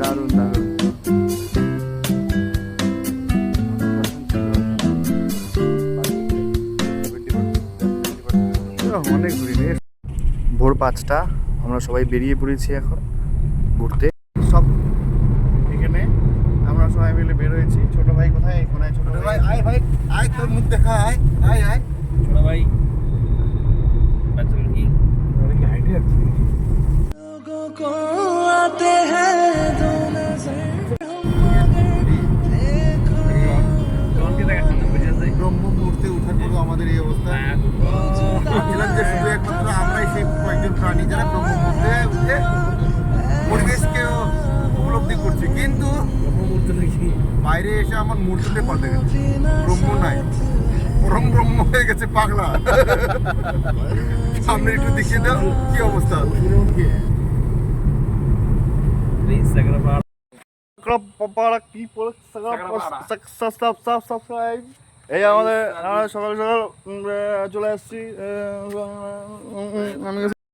দারুণ দারুণ। অনেক ভোর পাঁচটা আমরা সবাই বেরিয়ে পড়েছি এখন ঘুরতে। সব এখানে আমরা সবাই মিলে বের হয়েছি। ছোট ভাই কোথায়? কোনায় ছোট ভাই আয় ভাই আয় তোর মুখ দেখা আয়। বাইরে এসে আমার মূর্তিতে পাল্টে গেছে ব্রহ্ম নাই পরম ব্রহ্ম হয়ে গেছে পাগলা সামনে একটু দেখিয়ে দাও কি অবস্থা এই আমাদের সকাল সকাল চলে আসছি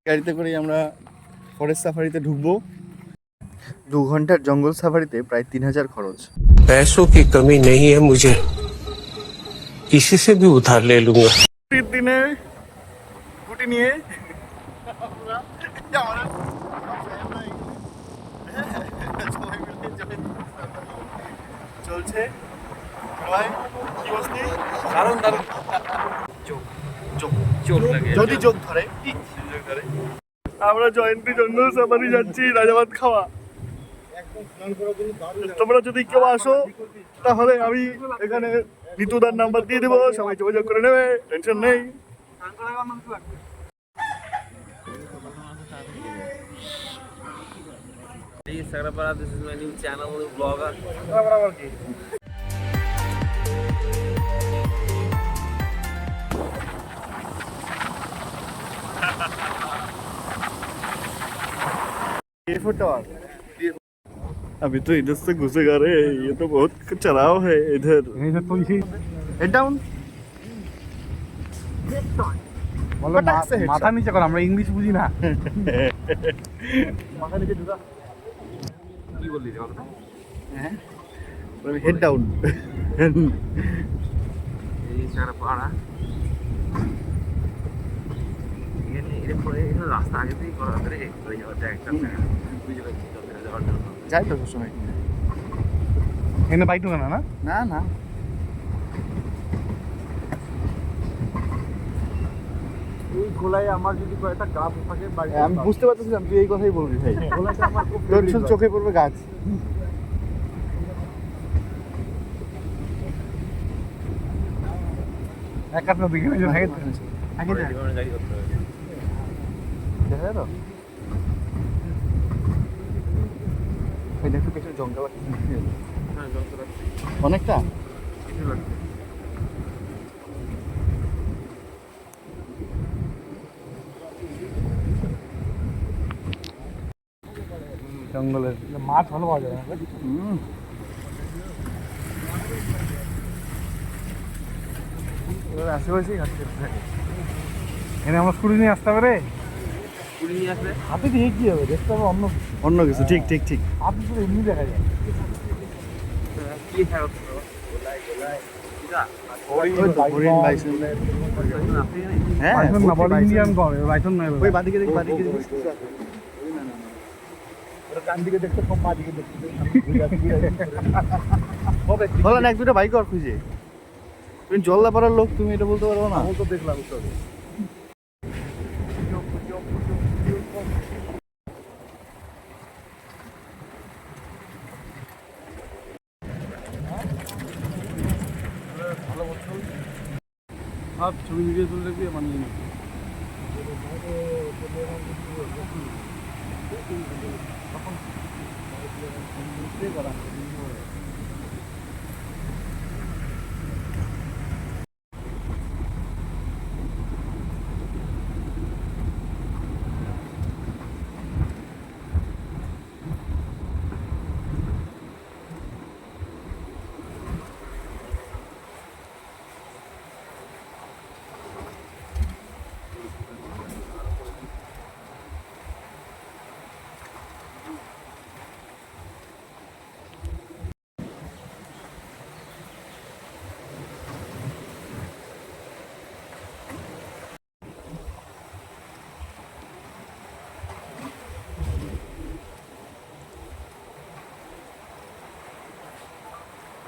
গাড়িতে করে আমরা ফরেস্ট সাফারিতে ঢুকবো দু ঘন্টার জঙ্গল সাফারিতে প্রায় তিন হাজার খরচ पैसों की कमी नहीं है मुझे किसी से भी उधार ले लूंगा ছুটির দিনে ছুটি নিয়ে আমরা আমরা সবাই মিলে চলে- চলছে ভাই কি বলছি দারুণ দারুণ চোখ চোখ লাগে যদি চোখ ধরে চোখ ধরে আমরা জয়ন্তী জঙ্গল সাফারি যাচ্ছি রাজাবাদ খাওয়া তোমরা যদি কেউ আসো তাহলে আমি এখানে ঋতুদার নাম্বার দিয়ে দেবো সবাই যোগাযোগ করে নেবে টেনশন নেই। Sarapara, this अभी तो इधर से घुसेगा रे ये तो बहुत चढ़ाव है इधर हेड डाउन पटक से headshot। মাথা নিচে কর আমরা ইংলিশ বুঝি না কি বললি রে কথাটা हेड डाउन এই জায়গাটা পাড়া এখানে এরকম করে এখানে রাস্তা আগে থেকেই করা হবে রে ওই যাওয়াটা একটা বুঝে পাচ্ছি চন্দ্রে যাওয়ার জন্য যাই তো সবসময়। এখানে বাইক ঢোকানো না? না না। এই খোলায় আমার যদি কয়েকটা গাছ থাকে বাড়ি আমি বুঝতে পারতেছিলাম তুই এই কথাই বলবি ভাই। তোর শুধু চোখে পড়বে গাছ। একা তো দেখে আগে পরে যা। জীবনে গাড়ি করতে হবে। দেখা তো? ওই দেখো কিছু জঙ্গল আছে। হ্যাঁ জল অনেকটা? জঙ্গলের। মাছ ভালো পাওয়া ওর আশেপাশেই হাঁটতে এখানে আমরা স্কুটি নিয়ে আসতে হবে রে। কুড়ি নিয়ে আসবে হাতে দিয়ে কি হবে দেখতে হবে অন্য অন্য কিছু ঠিক ঠিক ঠিক। হাতে তো এমনি দেখা যায়। এক দুটো বাইক আর খুঁজে। তুমি জলদাপাড়ার লোক তুমি এটা বলতে পারব না। আমি তো দেখলাম সব ছবি ভিডিও তুলে রাখবি বানিয়ে নেবি তখন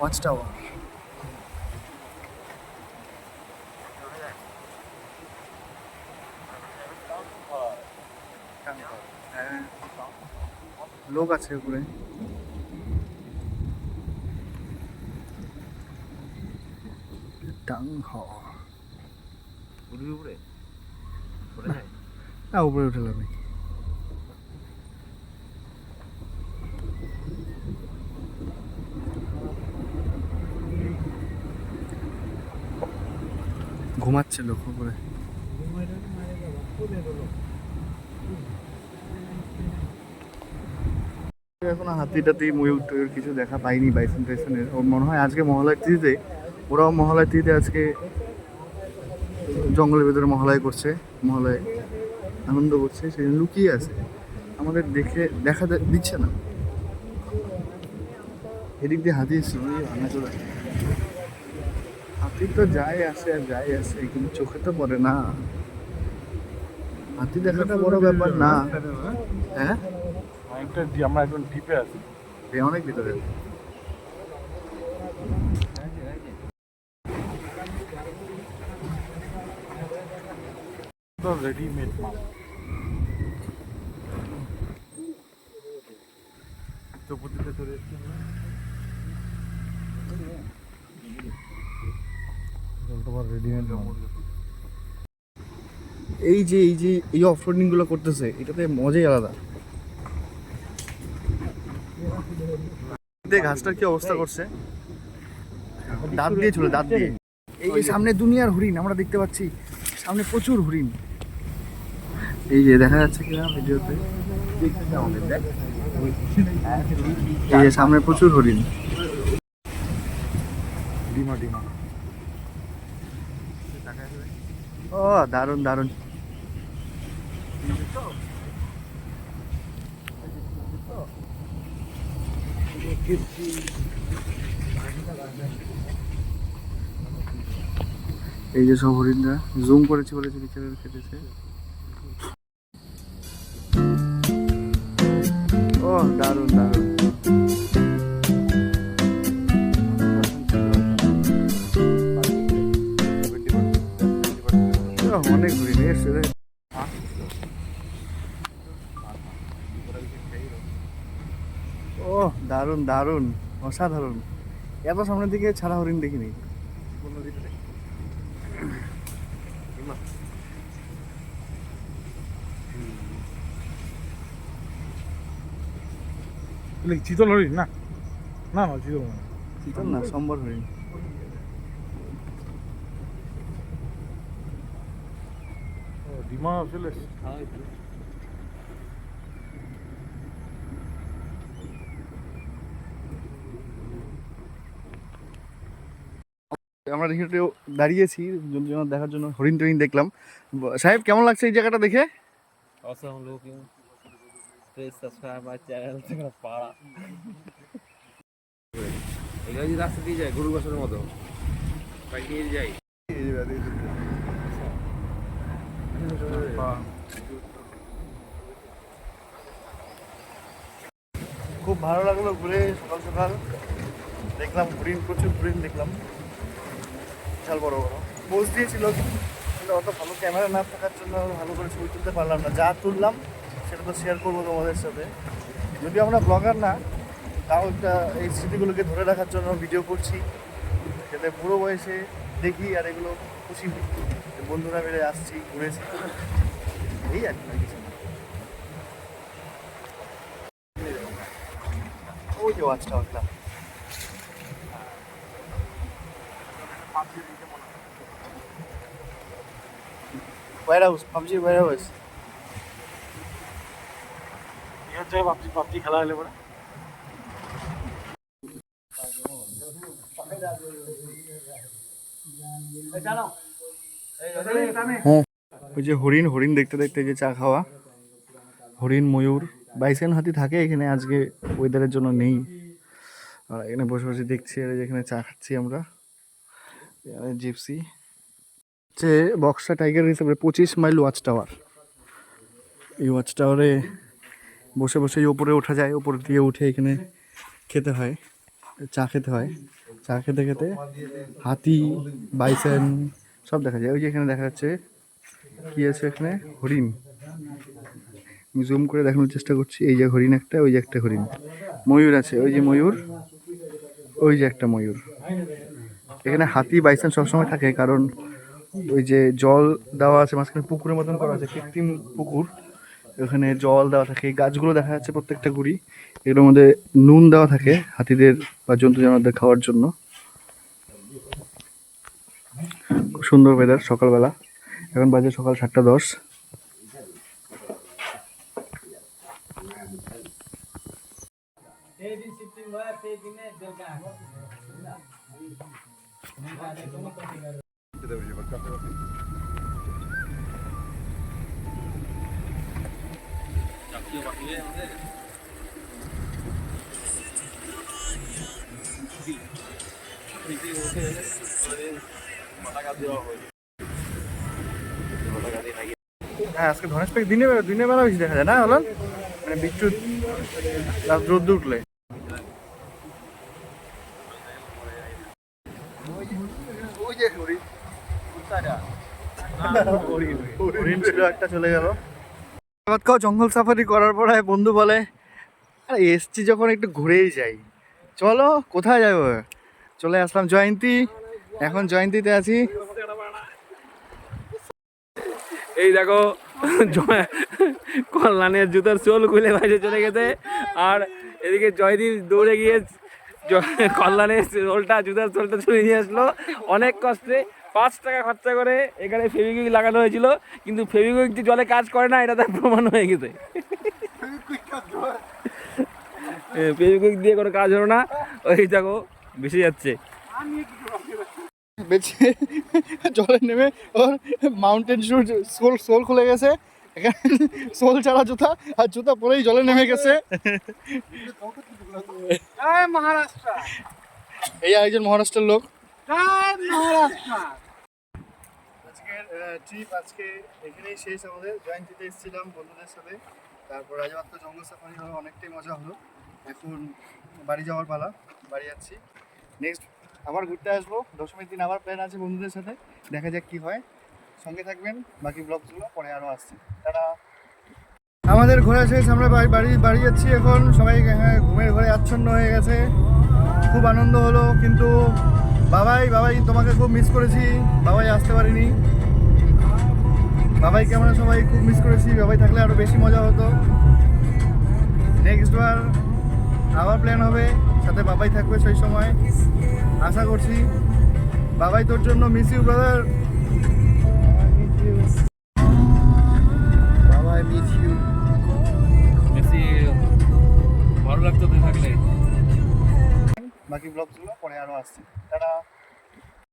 ওয়াচ টাওয়ার। লোক আছে উপরে। টাং উপরে উপরে? যায় না উপরে উঠে যাবে ঘুমাচ্ছে লক্ষ্য করে। এখনও হাতিটাতে ময়ূর টয়ূর কিছু দেখা পাইনি বাইসন টাইসনের ওর মনে হয় আজকে মহালয়ের তিথিতে, ওরাও মহালয়ের তিথিতে আজকে জঙ্গলের ভেতরে মহালয় করছে মহালয় আনন্দ করছে, সেই লুকিয়ে আছে। আমাদের দেখে, দেখা দিচ্ছে না। এদিক দিয়ে হাতি এসছে ভাঙা হাতি তো যাই আসে আর যায় আসে কিন্তু চোখে তো পড়ে না। হাতি দেখাটা বড় ব্যাপার না। হ্যাঁ? আমরা এখন টিপে আছি। অনেক ভিতরে তো রেডিমেড মাল চলে এসছি এই যে এই যে, এই অফরোডিংগুলো করতেছে, এটাতে মজাই আলাদা। ঘাসটার কি অবস্থা করছে? দাঁত দিয়ে চলে, দাঁত দিয়ে। এই যে সামনে দুনিয়ার হরিণ, আমরা দেখতে পাচ্ছি, সামনে প্রচুর হরিণ। এই যে, দেখা যাচ্ছে ভিডিওতে? এই যে, সামনে প্রচুর হরিণ। ডিমা ডিমা। ও, দারুণ দারুণ। এই যে সব হরিণরা জুম করেছে বলেছে বিকেলের কেটেছে ও, দারুণ দারুণ। অনেক হরিণ এসছে ও দারুণ দারুণ অসাধারণ। এত সামনের দিকে ছাড়া হরিণ দেখিনি। চিতল হরিণ? না। না না চিতল না চিতল না সম্বর হরিণ। চলে এসছে। আমরা এখানে দাঁড়িয়েছি জন্য দেখার জন্য হরিণ টরিণ দেখলাম। সাহেব কেমন লাগছে এই জায়গাটা দেখে? রাস্তা দিয়ে যায় গরু বাসনের মতো। বাইক খুব ভালো লাগল ঘুরে সকাল সকাল। দেখলাম হরিণ, প্রচুর হরিণ দেখলাম। বিশাল বড় বড়। পোজ দিয়েছিল, কিন্তু অত ভালো ক্যামেরা না থাকার জন্য ভালো করে ছবি তুলতে পারলাম না। যা তুললাম, সেটা তো শেয়ার করব তোমাদের সাথে। যদি আমরা ব্লগার না, তাও একটা এই স্মৃতিগুলোকে ধরে রাখার জন্য ভিডিও করছি। যাতে বুড়ো বয়সে দেখি আর এগুলো খুশি বন্ধুরা মিলে আসছি ঘুরেছি এই আর কিছু না। ওই যে ওয়াচ টাওয়ারটা ওয়ার হাউস পাবজির ওয়ার হাউস পাবজি পাবজি খেলা হলে পরে। হ্যাঁ। ওই যে হরিণ হরিণ দেখতে দেখতে যে চা খাওয়া। হরিণ, ময়ূর, বাইসেন হাতি থাকে এখানে, আজকে ওয়েদারের জন্য নেই। আর এখানে বসে বসে দেখছি আর যে এখানে চা খাচ্ছি আমরা। জিপসি হচ্ছে বক্সা টাইগার হিসেবে পঁচিশ মাইল ওয়াচ টাওয়ার এই ওয়াচ টাওয়ারে বসে বসে ওপরে ওঠা যায়, ওপর দিয়ে উঠে এখানে খেতে হয়, চা খেতে হয়। চা খেতে খেতে হাতি, বাইসেন, সব দেখা যায়। ওই যে এখানে দেখা যাচ্ছে কি আছে এখানে? হরিণ। জুম করে দেখানোর চেষ্টা করছি। এই যে হরিণ একটা, ওই যে একটা হরিণ। ময়ূর আছে। ওই যে ময়ূর, ওই যে একটা ময়ূর। এখানে হাতি, বাইসেন সবসময় থাকে, কারণ ওই যে জল দেওয়া আছে, মাঝখানে পুকুরের মতন করা আছে, কৃত্রিম পুকুর। ওখানে জল দেওয়া থাকে, গাছগুলো দেখা যাচ্ছে প্রত্যেকটা গুড়ি। এগুলোর মধ্যে নুন দেওয়া থাকে হাতিদের বা জন্তু জানোয়ারদের খাওয়ার জন্য। খুব সুন্দর ওয়েদার সকালবেলা। এখন বাজে সকাল সাতটা দশ। হ্যাঁ আজকে ধনেশ পাখি দিনে বেলা দিনের বেলা বেশি দেখা যায় না হলো মানে বিদ্যুৎ রোদ্দুর উঠলে। একটা চলে গেল জঙ্গল সাফারি করার পরে বন্ধু বলে আরে এসছি যখন একটু ঘুরেই যাই। চলো কোথায় যাব? চলে আসলাম জয়ন্তী। এখন জয়ন্তীতে আছি। এই দেখো কল্যাণের জুতার চোল খুলে বাইরে চলে গেছে। আর এদিকে জয়দীপ দৌড়ে গিয়ে কল্যাণের চোলটা, জুতার চোলটা চলে নিয়ে আসলো। অনেক কষ্টে, পাঁচ টাকা খরচা করে এখানে ফেভিকুইক লাগানো হয়েছিল, কিন্তু ফেভিকুইক যে জলে কাজ করে না, এটা তার প্রমাণ হয়ে গেছে। ফেভিকুইক দিয়ে কোনো কাজ হলো না। ওই দেখো বেশি যাচ্ছে। বেঁচে জলে নেমে ওর মাউন্টেন শুট সোল সোল খুলে গেছে। সোল ছাড়া জুতা আর জুতা পরেই জলে নেমে গেছে। এই একজন মহারাষ্ট্রের লোক। আজকের ট্রিপ আজকে এখানেই শেষ আমাদের। জয়ন্তীতে এসেছিলাম বন্ধুদের সাথে। তারপর রাজমাত্র জঙ্গল সাফারি হলো অনেকটাই মজা হলো। এখন বাড়ি যাওয়ার পালা বাড়ি যাচ্ছি। নেক্সট আবার ঘুরতে আসব। দশমীর দিন আবার প্ল্যান আছে বন্ধুদের সাথে। দেখা যাক কি হয়। সঙ্গে থাকবেন বাকি ব্লগগুলো পরে আরও আসছে। তারা আমাদের ঘোরা শেষ আমরা বাড়ি বাড়ি যাচ্ছি এখন। সবাই হ্যাঁ, ঘুমের ঘরে আচ্ছন্ন হয়ে গেছে। খুব আনন্দ হলো কিন্তু বাবাই বাবাই তোমাকে খুব মিস করেছি। বাবাই আসতে পারিনি। বাবাইকে আমরা সবাই খুব মিস করেছি। বাবাই থাকলে আরও বেশি মজা হতো। নেক্সট বার আবার প্ল্যান হবে। সাথে বাবাই থাকবে সেই সময়। আশা করছি বাবাই তোর জন্য miss you brother Babai miss you বেশি ভালো লাগতো থাকলে। বাকি ব্লগগুলো পরে আরও আসছে। তারা